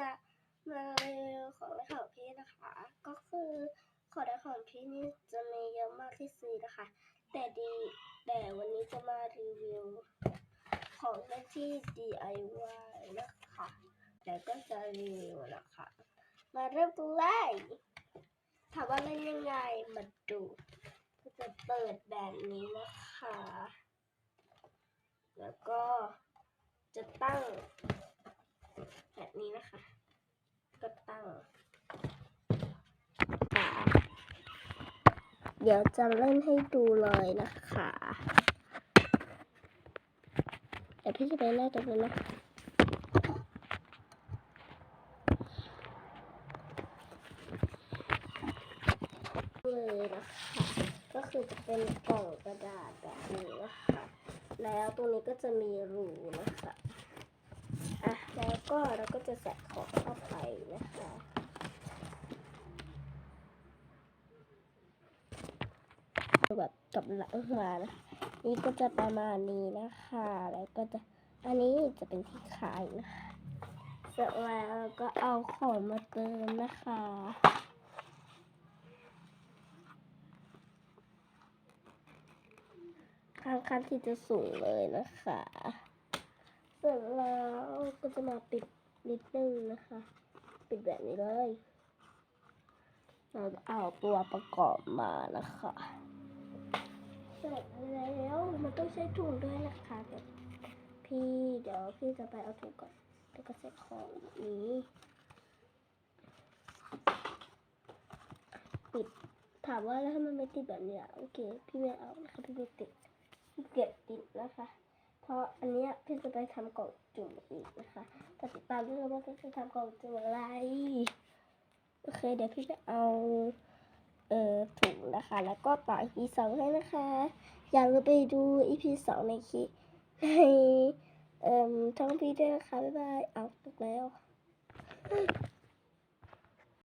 จะมารีวิวของในของพี่นะคะ ก็คือของในของพี่นี่จะมีเยอะมากที่ซื้อนะคะ แต่ดีแต่วันนี้จะมารีวิวของเล่นที่ DIY นะคะแล้วก็จะรีวิวนะคะ มาเริ่มกันเลยถามว่าเล่นยังไงมาดูก็จะเปิดแบบนี้นะคะ แล้วก็จะตั้ง แบบนี้นะคะ ก็ตั้งอ่เดี๋ยวจะเล่นให้ดูเลยนะคะเดี๋ยวพี่จะไปเล่นตรงนี้นะเลยนะคะก็คือจะเป็นกล่องกระดาษแบบนี้นะคะ แล้วตรงนี้ก็จะมีรูนะคะ อะแล้ว ก็เราก็จะใส่ของเข้าไปนะคะแบบกับหลังมานะนี่ก็จะประมาณนี้นะคะ แล้วก็จะอันนี้จะเป็นที่ขายนะคะเสร็จแล้วก็เอาของมาเติมนะคะข้างขั้นที่จะสูงเลยนะคะ เสร็จแล้ว ก็จะมาปิดนิดนึงนะคะ ปิดแบบนี้เลย เราจะเอาตัวประกอบมานะคะเสร็จแล้วมันต้องใช้ถุงด้วยนะคะเดี๋ยวพี่เดี๋ยวพี่จะไปเอาถุงก่อนแล้วก็ใส่ของนี้ ปิดถามว่าแล้วถ้ามันไม่ติดแบบนี้อะโอเค พี่ไม่เอานะคะพี่ไม่ติดพี่เก็บติดนะคะ เพราะอั นี้พี่จะไปทำกล่องจุ่มอีกนะคะแต่ติดตามด้วยว่าพี่จะทำกล่องจุ่มอะไร โอเค เดี๋ยวพี่จะเอา เอ่อถุงนะคะ แล้วก็ต่อ EP สองให้นะคะ อย่าลืมไปดู EP สองในคลิปในเอ่อช่องพี่ด้วยนะคะ บ๊ายบาย เอาตกแล้ว